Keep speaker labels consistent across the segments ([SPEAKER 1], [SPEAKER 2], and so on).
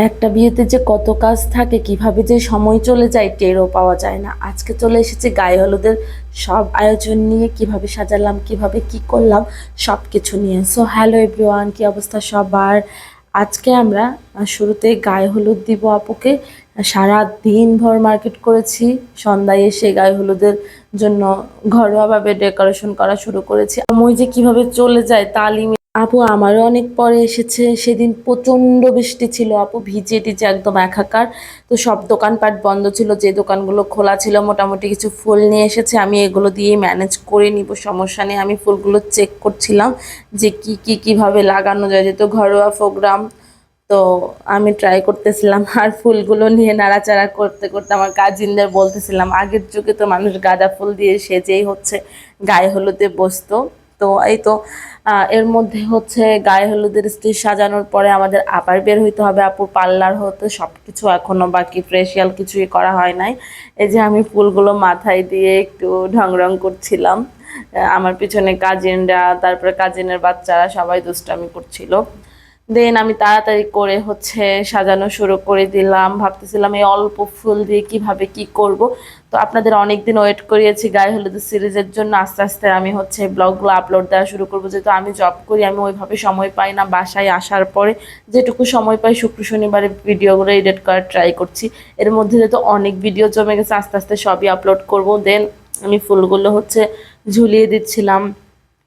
[SPEAKER 1] একটা বিয়েতে যে কত কাজ থাকে, কীভাবে যে সময় চলে যায় টেরও পাওয়া যায় না। আজকে চলে এসেছে গায়ে হলুদের সব আয়োজন নিয়ে, কীভাবে সাজালাম, কীভাবে কি করলাম সব কিছু নিয়ে। সো হ্যালো এভরিওয়ান কি অবস্থা সবার? আজকে আমরা শুরুতে গায়ে হলুদ দিব আপুকে। সারা দিন ভর মার্কেট করেছি, সন্ধ্যায় এসে গায়ে হলুদের জন্য ঘরোয়াভাবে ডেকোরেশন করা শুরু করেছি। সময় যে কীভাবে চলে যায় তালিমে আপু আমারও অনেক পরে এসেছে। সেদিন প্রচণ্ড বৃষ্টি ছিল আপু, ভিজে টিজে একদম একাকার। তো সব দোকানপাট বন্ধ ছিল, যে দোকানগুলো খোলা ছিল মোটামুটি কিছু ফুল নিয়ে এসেছে। আমি এগুলো দিয়ে ম্যানেজ করে নিব, সমস্যা নেই। আমি ফুলগুলো চেক করছিলাম যে কি কি, কীভাবে লাগানো যায়, যেহেতু ঘরোয়া প্রোগ্রাম তো আমি ট্রাই করতেছিলাম আর ফুলগুলো নিয়ে নাড়াচাড়া করতে করতে আমার কাজিনদের বলতেছিলাম, আগের যুগে তো মানুষ গাঁদা ফুল দিয়ে সেজেই হচ্ছে, গায়ে হলুদে বসতো। তো এই তো এর মধ্যে হচ্ছে গায়ে হলুদের স্টেজ সাজানোর পরে আমাদের আবার বের হইতে হবে আপুর পার্লার হতে। সব কিছু এখনও বাকি ফ্রেশিয়াল কিছুই করা হয় নাই। এই যে আমি ফুলগুলো মাথায় দিয়ে একটু ঢং রং করছিলাম। আমার পিছনে কাজিনরা তারপরে কাজিনের বাচ্চারা সবাই দুষ্টামি করছিল। দেন আমি তাড়াতাড়ি করে হচ্ছে সাজানো শুরু করে দিলাম। ভাবতেছিলাম এই অল্প ফুল দিয়ে কীভাবে কি করব। তো আপনাদের অনেক দিন ওয়েট করিয়েছি গায়ে হলুদের সিরিজের জন্য। আস্তে আস্তে আমি হচ্ছে ব্লগগুলো আপলোড দেওয়া শুরু করব। যেহেতু আমি জব করি, আমি ওইভাবে সময় পাই না। বাসায় আসার পরে যেটুকু সময় পাই শুক্র, শনিবারে ভিডিওগুলো এডিট করার ট্রাই করছি। এর মধ্যে যেহেতু অনেক ভিডিও জমে গেছে, আস্তে আস্তে সবই আপলোড করব। দেন আমি ফুলগুলো হচ্ছে ঝুলিয়ে দিচ্ছিলাম।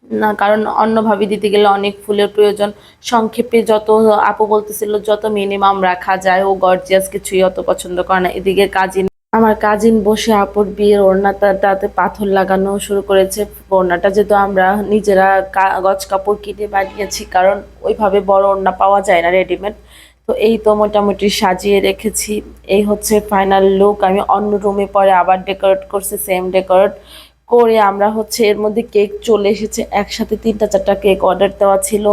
[SPEAKER 1] না, কারণ অন্যভাবে দিতে গেলে অনেক ফুলের প্রয়োজন। সংক্ষেপে যত আপু বলতেছিল, যত মিনিমাম রাখা যায়, ও গর্জিয়াস কিছুই অত পছন্দ করে না। এদিকে কাজিন, আমার কাজিন বসে আপুর বিয়ের ওড়নাটাতে পাথর লাগানো শুরু করেছে। ওড়নাটা যেহেতু আমরা নিজেরা গজ কাপড় কিনে বানিয়েছি, কারণ ওইভাবে বড় ওড়না পাওয়া যায় না রেডিমেড তো এই তো মোটামুটি সাজিয়ে রেখেছি। এই হচ্ছে ফাইনাল লুক আমি অন্য রুমে পরে আবার ডেকোরেট করছি সেম ডেকোরেট করে আমরা হচ্ছে এর মধ্যে কেক চলে এসেছে। একসাথে তিনটা, চারটা কেক অর্ডার দেওয়া ছিল।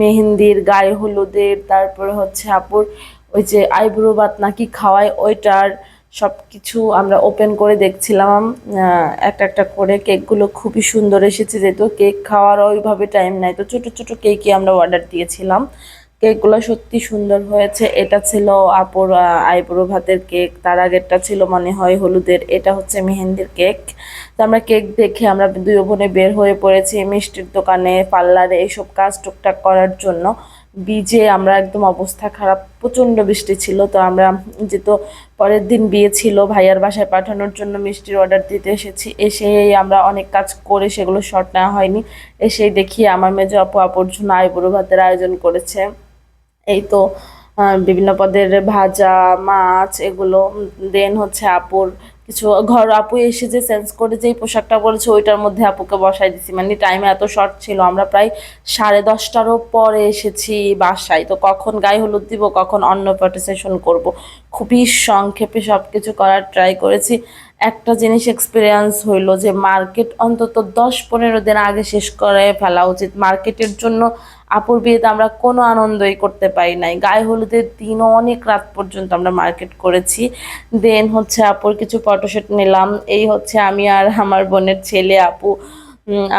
[SPEAKER 1] মেহেন্দির গায়ে হলুদের, তারপরে হচ্ছে আপুর ওই যে আইব্রো বাত নাকি খাওয়ায়, ওইটার সব কিছু আমরা ওপেন করে দেখছিলাম। একটা একটা করে কেকগুলো খুবই সুন্দর এসেছে, যেহেতু কেক খাওয়ার ওইভাবে টাইম নাই, তো ছোটো ছোটো কেকই আমরা অর্ডার দিয়েছিলাম। কেকগুলো সত্যি সুন্দর হয়েছে। এটা ছিল আপুর আইব্রো ভাতের কেক। তার আগেরটা ছিল মনে হয় হলুদের। এটা হচ্ছে মেহেন্দির কেক। তো আমরা কেক দেখে আমরা দুই বোনে বের হয়ে পড়েছি মিষ্টির দোকানে, পার্লারে এইসব কাজ টুকটাক করার জন্য। বিজে আমরা একদম অবস্থা খারাপ, প্রচণ্ড বৃষ্টি ছিল। তো আমরা যেহেতু পরের দিন বিয়ে ছিল, ভাইয়ার বাসায় পাঠানোর জন্য মিষ্টির অর্ডার দিতে এসেছি। এসেই আমরা অনেক কাজ করে সেগুলো শর্ট নেওয়া হয়নি। এসেই দেখি আমার মেজো আপু আপুর জন্য আইবুড়ো ভাতের আয়োজন করেছে। এই তো বিভিন্ন পদের ভাজা, মাছ এগুলো দেন হচ্ছে আপুর কিছু, ঘর আপু এসে যে সেন্স করে যেই পোশাকটা বলেছে ওইটার মধ্যে আপুকে বসাই দিছি। মানে টাইম এত শর্ট ছিল, আমরা প্রায় সাড়ে দশটারও পরে এসেছি বাসায়। তো কখন গায়ে হলুদ দিব, কখন অন্য সেশন করব। খুবই সংক্ষেপে সব কিছু করার ট্রাই করেছি। একটা জিনিস এক্সপিরিয়েন্স হইল যে মার্কেট অন্তত দশ পনেরো দিন আগে শেষ করে ফেলা উচিত। মার্কেটের জন্য আপুর বিয়েতে আমরা কোনো আনন্দই করতে পারি নাই। গায়ে হলুদের দিনও অনেক রাত পর্যন্ত আমরা মার্কেট করেছি। দেন হচ্ছে আপুর কিছু ফটোশ্যুট নিলাম। এই হচ্ছে আমি আর আমার বোনের ছেলে আপু।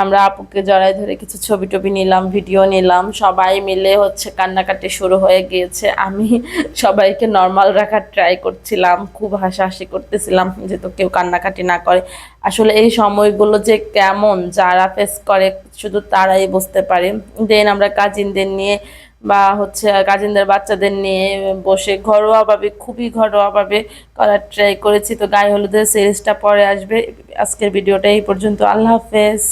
[SPEAKER 1] আমরা আপুকে জড়াই ধরে কিছু ছবি টবি নিলাম, ভিডিও নিলাম। সবাই মিলে হচ্ছে কান্নাকাটি শুরু হয়ে গিয়েছে। আমি সবাইকে নর্মাল রাখার ট্রাই করছিলাম, খুব হাসাহাসি করতেছিলাম যে তো কেউ কান্নাকাটি না করে। আসলে এই সময়গুলো যে কেমন, যারা ফেস করে, শুধু তারাই বুঝতে পারে। দেন আমরা কাজিনদের নিয়ে বা হচ্ছে গাজিনদের বাচ্চাদের নিয়ে বসে ঘরোয়াভাবে খুবই ঘরোয়াভাবে করার ট্রাই করেছি। তো গায়ে হলুদের সিরিজটা পরে আসবে। আজকের ভিডিওটা এই পর্যন্ত। আল্লাহ হাফেজ।